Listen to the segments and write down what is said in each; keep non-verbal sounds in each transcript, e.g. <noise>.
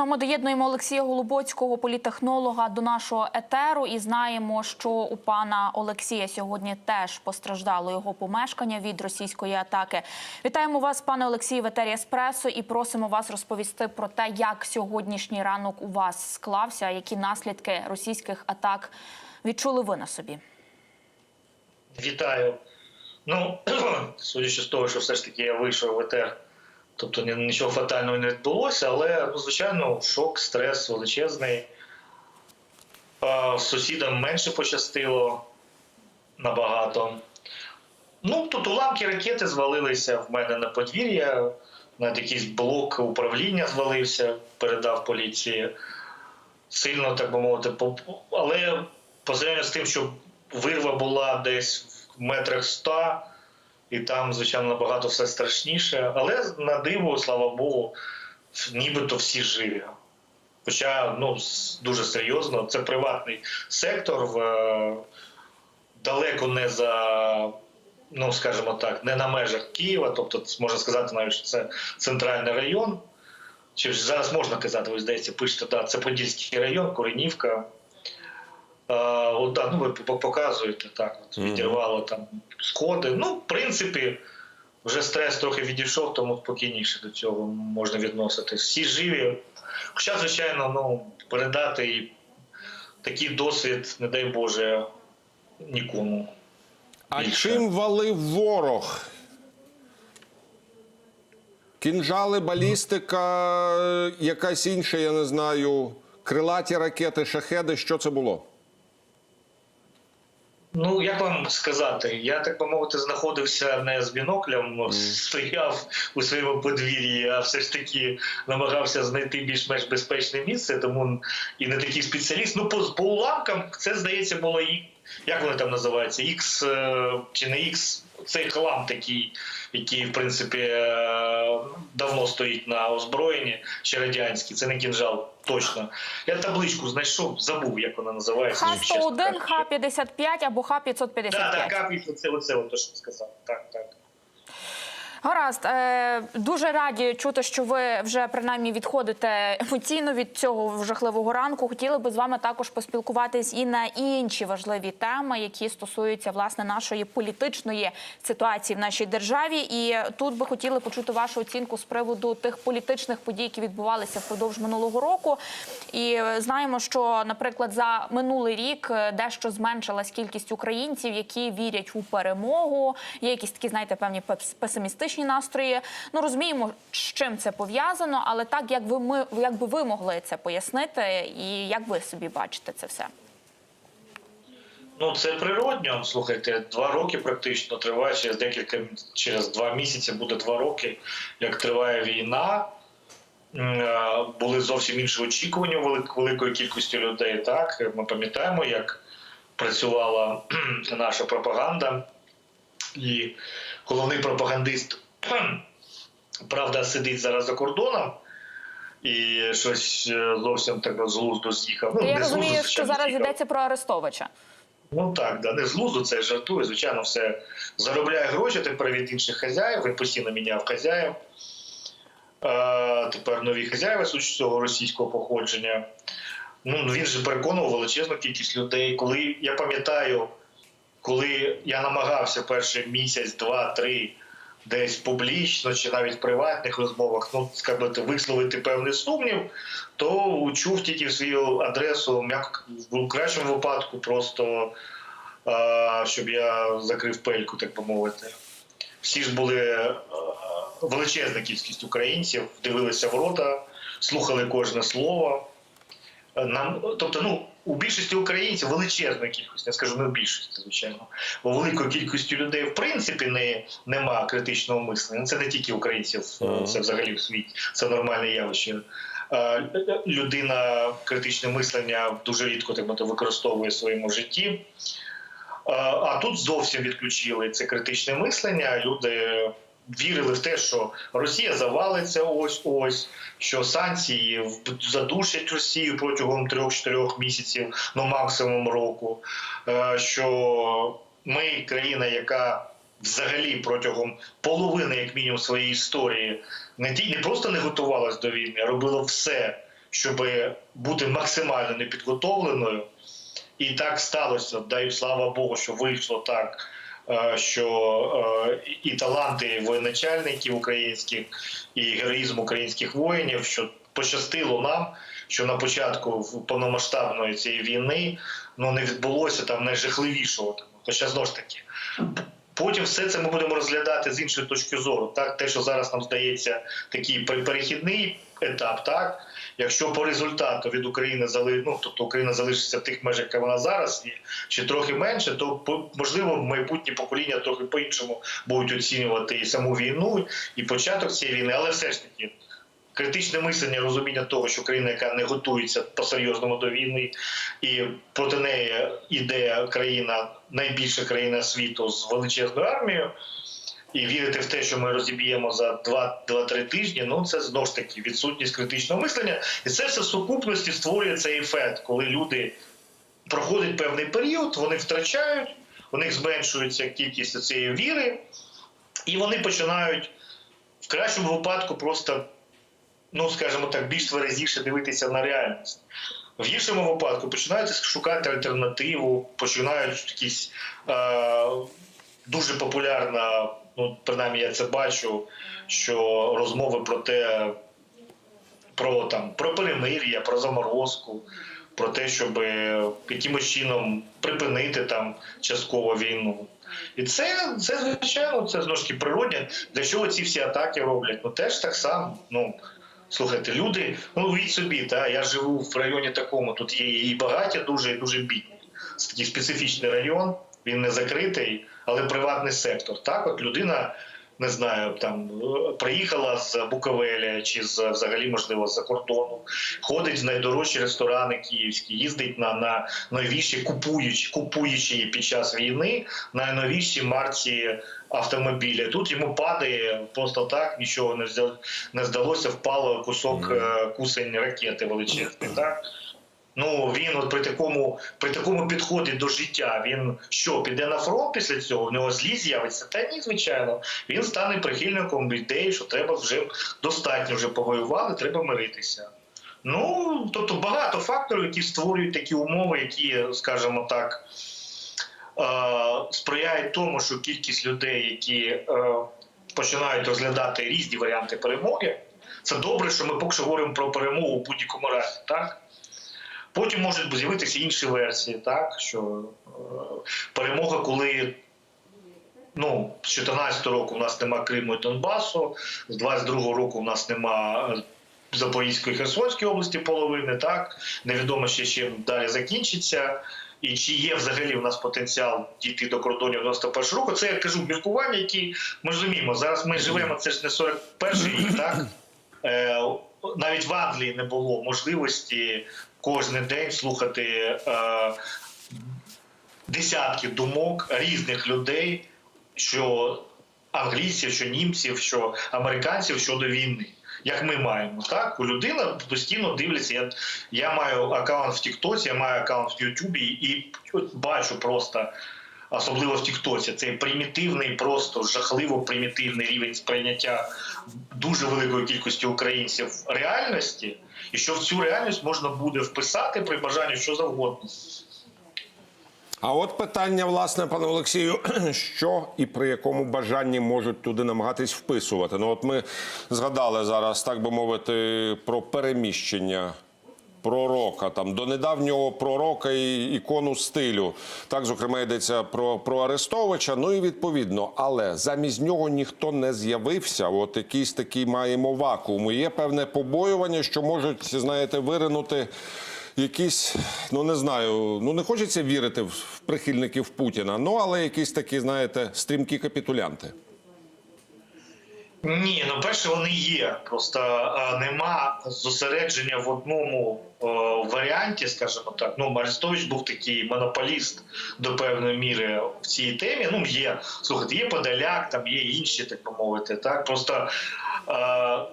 Ну, а ми доєднуємо Олексія Голубоцького, політехнолога, до нашого етеру, і знаємо, що у пана Олексія сьогодні теж постраждало його помешкання від російської атаки. Вітаємо вас, пане Олексію, в етері Еспресо, і просимо вас розповісти про те, як сьогоднішній ранок у вас склався, які наслідки російських атак відчули ви на собі. Вітаю. Ну, <clears throat> судячи з того, що все ж таки я вийшов в ЕТР, тобто нічого фатального не відбулося, але, ну, звичайно, шок, стрес величезний. Сусідам менше пощастило набагато. Ну, тут уламки ракети звалилися в мене на подвір'я, навіть якийсь блок управління звалився, передав поліції. Сильно, так би мовити, по- але по з тим, що вирва була десь в метрах ста, і там, звичайно, набагато все страшніше. Але на диво, слава Богу, нібито всі живі. Хоча ну, дуже серйозно, це приватний сектор, в, е, далеко не за, ну скажімо так, не на межах Києва, тобто можна сказати навіть, що це центральний район. Чи зараз можна казати, ви здається, пишете, да, це Подільський район, Коренівка. А, от, ну, ви показуєте так, от, відірвало там сходи. Ну, в принципі, вже стрес трохи відійшов, тому спокійніше до цього можна відноситись. Всі живі. Хоча, звичайно, ну, передати і такий досвід, не дай Боже, нікому. А Більше. чим валив ворог? Кінжали, балістика, е, якась інша, я не знаю, крилаті ракети, шахеди. Що це було? Ну, як вам сказати, я так би мовити, знаходився не з біноклем, стояв у своєму подвір'ї, а все ж таки намагався знайти більш-менш безпечне місце, тому і не такий спеціаліст. Ну, по, по уламкам це здається було і як вони там називаються? X е, чи не X, цей хлам такий, який, в принципі, е, давно стоїть на озброєнні, ще радянський, це не кінжал. Точно. Я табличку знайшов, забув, як вона називається. Х-101, кажучи. Х-55 або Х-555. Так, так, капіться, це оце, що сказав. Так, так. Гаразд, е, дуже раді чути, що ви вже принаймні відходите емоційно від цього жахливого ранку. Хотіли би з вами також поспілкуватись і на інші важливі теми, які стосуються власне нашої політичної ситуації в нашій державі. І тут би хотіли почути вашу оцінку з приводу тих політичних подій, які відбувалися впродовж минулого року. І знаємо, що, наприклад, за минулий рік е, дещо зменшилась кількість українців, які вірять у перемогу. Є якісь такі, знаєте, певні пес- песимістичні настрої. Ну розуміємо, з чим це пов'язано, але так як ви ми як би ви могли це пояснити, і як ви собі бачите це все? Ну, це природньо. Слухайте, два роки практично триває через декілька через два місяці буде два роки, як триває війна. Були зовсім інші очікування великої кількості людей. Так, ми пам'ятаємо, як працювала <clears throat> наша пропаганда, і головний пропагандист, <clears throat> правда, сидить зараз за кордоном. І щось е, зовсім так з глузду з'їхав. Ну, Я з розумію, що зараз з'їхав. йдеться про Арестовича. Ну так, да, не з глузду це жартує. Звичайно, все заробляє гроші тепер від інших хазяїв. Він постійно міняв хазяїв. Е, тепер нові хазяїви суть цього російського походження. Ну він же переконував величезну кількість людей. Коли я пам'ятаю, коли я намагався перший місяць, два, три. Десь публічно чи навіть в приватних розмовах, ну скажімо, висловити певний сумнів, то чув тільки в свою адресу, м'яко в кращому випадку, просто а, щоб я закрив пельку, так би мовити. Всі ж були е, величезна кількість українців, дивилися в рота, слухали кожне слово. Е, Нам, тобто, ну, у більшості українців величезна кількість, я скажу не в більшості, звичайно. Бо великою кількістю людей в принципі не, нема критичного мислення. Це не тільки українців, е, це взагалі в світі, це нормальне явище. Е, Людина критичне мислення дуже рідко так мовити, використовує в своєму житті. А тут зовсім відключили це критичне мислення. Люди вірили в те, що Росія завалиться ось ось, що санкції задушать Росію протягом 3-4 місяців, ну максимум року. Е, Що ми країна, яка взагалі протягом половини, як мінімум, своєї історії не ті не просто не готувалась до війни, а робила все, щоб бути максимально непідготовленою. І так сталося. Дай слава Богу, що вийшло так, що е, і таланти воєначальників українських, і героїзм українських воїнів, що пощастило нам, що на початку повномасштабної цієї війни ну не відбулося там найжахливішого. Хоча знову ж таки. Потім все це ми будемо розглядати з іншої точки зору. Так, те, що зараз нам здається такий пер- перехідний етап, так якщо по результату від України зали... ну, тобто Україна залишиться в тих межах, яка вона зараз є, чи трохи менше, то по- можливо майбутні покоління трохи по-іншому будуть оцінювати і саму війну, і початок цієї війни, але все ж таки. Критичне мислення, розуміння того, що країна, яка не готується по-серйозному до війни, і проти неї йде країна, найбільша країна світу з величезною армією, і вірити в те, що ми розіб'ємо за 2-3 тижні, ну це знову ж таки відсутність критичного мислення. І це все в сукупності створює цей ефект, коли люди проходять певний період, вони втрачають, у них зменшується кількість цієї віри, і вони починають в кращому випадку просто, ну скажімо так, більш тверезіше дивитися на реальність. В гіршому випадку починають шукати альтернативу, починають якісь е, дуже популярна, ну принаймні я це бачу, що розмови про те, про там про перемир'я, про заморозку, про те, щоб якимось чином припинити там частково війну. І це, це звичайно, це знову ж таки природне. Для чого ці всі атаки роблять? Ну теж так само. Ну слухайте, люди, ну уявіть собі, та я живу в районі такому. Тут є і багаті, дуже і дуже бідні. Це такий специфічний район, він не закритий, але приватний сектор. Так, от людина. Не знаю, там е, приїхала з Буковеля чи з взагалі, можливо, з-за кордону, ходить в найдорожчі ресторани київські, їздить на, на новіші, купуючи, купуючи під час війни найновіші марці автомобіля. Тут йому падає просто так, нічого не взял- не здалося, впало кусок е, кусень ракети величезний. Так? Ну він от при такому при такому підході до життя він що піде на фронт після цього? В нього злі з'явиться? Та ні, звичайно. Він стане прихильником ідеї, що треба вже достатньо вже повоювали, треба миритися. Ну тобто багато факторів, які створюють такі умови, які, скажімо так, е, сприяють тому, що кількість людей, які е, починають розглядати різні варіанти перемоги. Це добре, що ми поки що говоримо про перемогу у будь-якому разі, так? Потім можуть з'явитися інші версії, так що е, перемога, коли ну, з 14 року в нас нема Криму і Донбасу, з 22 року в нас нема е, Запорізької і Херсонської області половини, так невідомо ще чим далі закінчиться. І чи є взагалі в нас потенціал дійти до кордонів 91 року? Це я кажу міркування, які ми розуміємо. Зараз ми живемо, це ж не 41 рік, так? Е, навіть в Англії не було можливості кожен день слухати е, десятки думок різних людей, що англійців, що німців, що американців щодо війни. Як ми маємо, так? У людина постійно дивляться. Я, я маю аккаунт в Тіктоці, я маю аккаунт в Ютубі і бачу просто, особливо в Тіктоці, цей примітивний, просто жахливо примітивний рівень сприйняття дуже великої кількості українців реальності, і що в цю реальність можна буде вписати при бажанні що завгодно. А от питання, власне, пане Олексію, <clears throat> що і при якому бажанні можуть туди намагатись вписувати? Ну, от ми згадали зараз, так би мовити, про переміщення пророка, там до недавнього пророка і ікону стилю. Так, зокрема, йдеться про, про Арестовича. Ну і відповідно, але замість нього ніхто не з'явився. От якийсь такий маємо вакуум. І Є певне побоювання, що можуть, знаєте, виринути. Якісь, ну не знаю, ну не хочеться вірити в прихильників Путіна, ну але якісь такі, знаєте, стрімкі капітулянти. Ні, ну перше вони є. Просто а, нема зосередження в одному о, варіанті, скажімо так. Ну, Арестович був такий монополіст до певної міри в цій темі. Ну, є, слухайте, є Подоляк, там є інші, так би мовити. Так? Просто, а,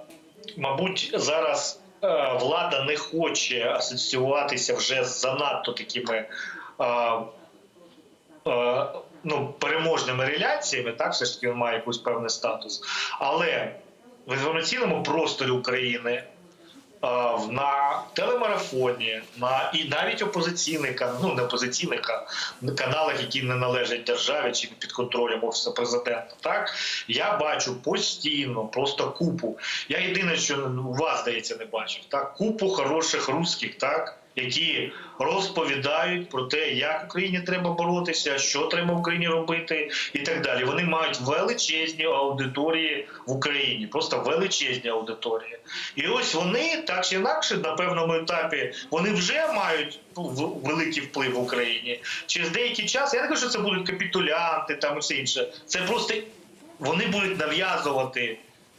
мабуть, зараз а, влада не хоче асоціюватися вже з занадто такими. А, е, ну, переможними реляціями, так, все ж таки він має якийсь певний статус. Але в інформаційному просторі України в- на телемарафоні, на і навіть опозиційних ну не опозиційних а каналах, які не належать державі чи під контролем офісу президента. Так я бачу постійно просто купу. Я єдине, що у вас здається, не бачив. Так, купу хороших русських, так. Які розповідають про те, як Україні треба боротися, що треба в Україні робити, і так далі. Вони мають величезні аудиторії в Україні, просто величезні аудиторії. І ось вони так чи інакше на певному етапі вони вже мають великий вплив в Україні. Через деякий час я не кажу, що це будуть капітулянти там і все інше. Це просто вони будуть нав'язувати.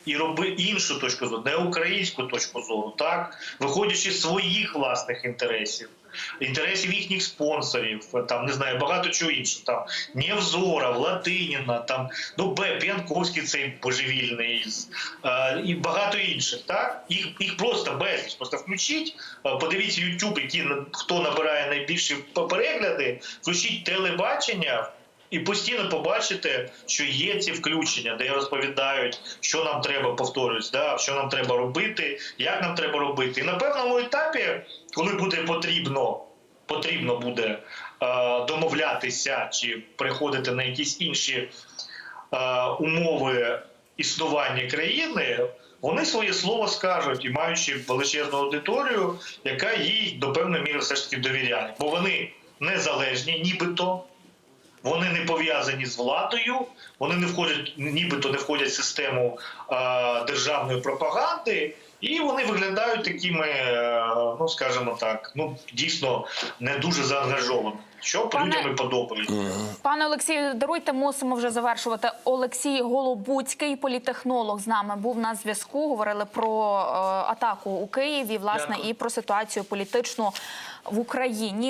І роби іншу точку зору, не українську точку зору, так виходячи з своїх власних інтересів, інтересів їхніх спонсорів, там не знаю, багато чого іншого. Там Невзора, Латиніна, там ну Б, П'янковський цей божевільний е, і багато інших. Так їх їх просто безліч. Просто включіть, е, подивіться YouTube, які хто набирає найбільші перегляди, включіть телебачення. І постійно побачите, що є ці включення, де розповідають, що нам треба повторюсь, да, що нам треба робити, як нам треба робити. І на певному етапі, коли буде потрібно, потрібно буде е, домовлятися чи переходити на якісь інші е, умови існування країни, вони своє слово скажуть і маючи величезну аудиторію, яка їй до певної міри все ж таки довіряє. Бо вони незалежні, нібито. Вони не пов'язані з владою, вони не входять, нібито не входять в систему е, державної пропаганди, і вони виглядають такими, е, ну скажімо так, ну дійсно не дуже заангажованими, що Пане- людям і подобається. Пане Олексію, даруйте, мусимо вже завершувати. Олексій Голобуцький, політехнолог, з нами був на зв'язку. Говорили про е, атаку у Києві, власне, Дякую. і про ситуацію політичну в Україні.